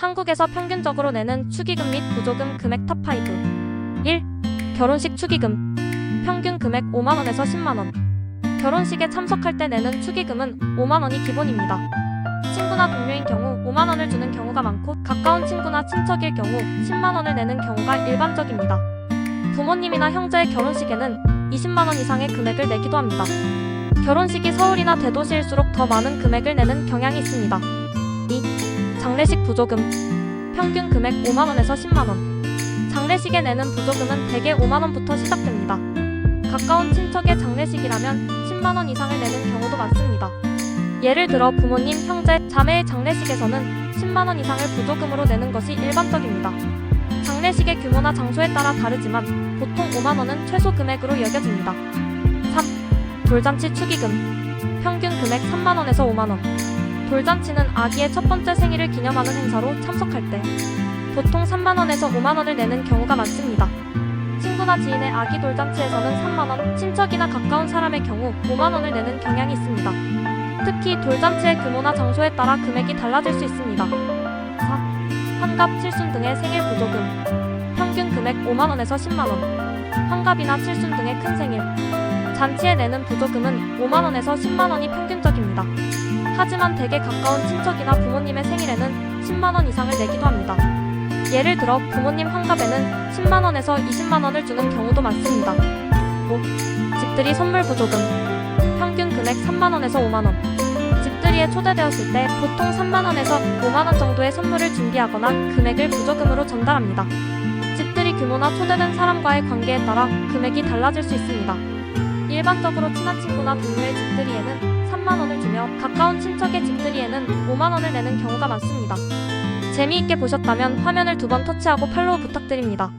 한국에서 평균적으로 내는 축의금 및 부조금 금액 탑5 1. 결혼식 축의금 평균 금액 5만원에서 10만원 결혼식에 참석할 때 내는 축의금은 5만원이 기본입니다. 친구나 동료인 경우 5만원을 주는 경우가 많고 가까운 친구나 친척일 경우 10만원을 내는 경우가 일반적입니다. 부모님이나 형제의 결혼식에는 20만원 이상의 금액을 내기도 합니다. 결혼식이 서울이나 대도시일수록 더 많은 금액을 내는 경향이 있습니다. 2. 장례식 부조금 평균 금액 5만원에서 10만원 장례식에 내는 부조금은 대개 5만원부터 시작됩니다. 가까운 친척의 장례식이라면 10만원 이상을 내는 경우도 많습니다. 예를 들어 부모님, 형제, 자매의 장례식에서는 10만원 이상을 부조금으로 내는 것이 일반적입니다. 장례식의 규모나 장소에 따라 다르지만 보통 5만원은 최소 금액으로 여겨집니다. 3. 돌잔치 축의금 평균 금액 3만원에서 5만원 돌잔치는 아기의 첫 번째 생일을 기념하는 행사로 참석할 때 보통 3만원에서 5만원을 내는 경우가 많습니다. 친구나 지인의 아기 돌잔치에서는 3만원, 친척이나 가까운 사람의 경우 5만원을 내는 경향이 있습니다. 특히 돌잔치의 규모나 장소에 따라 금액이 달라질 수 있습니다. 4. 환갑, 칠순 등의 생일 부조금 평균 금액 5만원에서 10만원 환갑이나 칠순 등의 큰 생일 잔치에 내는 부조금은 5만원에서 10만원이 평균적입니다. 하지만 대개 가까운 친척이나 부모님의 생일에는 10만원 이상을 내기도 합니다. 예를 들어 부모님 환갑에는 10만원에서 20만원을 주는 경우도 많습니다. 5. 집들이 선물 부조금 평균 금액 3만원에서 5만원 집들이에 초대되었을 때 보통 3만원에서 5만원 정도의 선물을 준비하거나 금액을 부조금으로 전달합니다. 집들이 규모나 초대된 사람과의 관계에 따라 금액이 달라질 수 있습니다. 일반적으로 친한 친구나 동료의 집들이에는 3만원을 주며 가까운 5만 원을 내는 경우가 많습니다. 재미있게 보셨다면 화면을 두 번 터치하고 팔로우 부탁드립니다.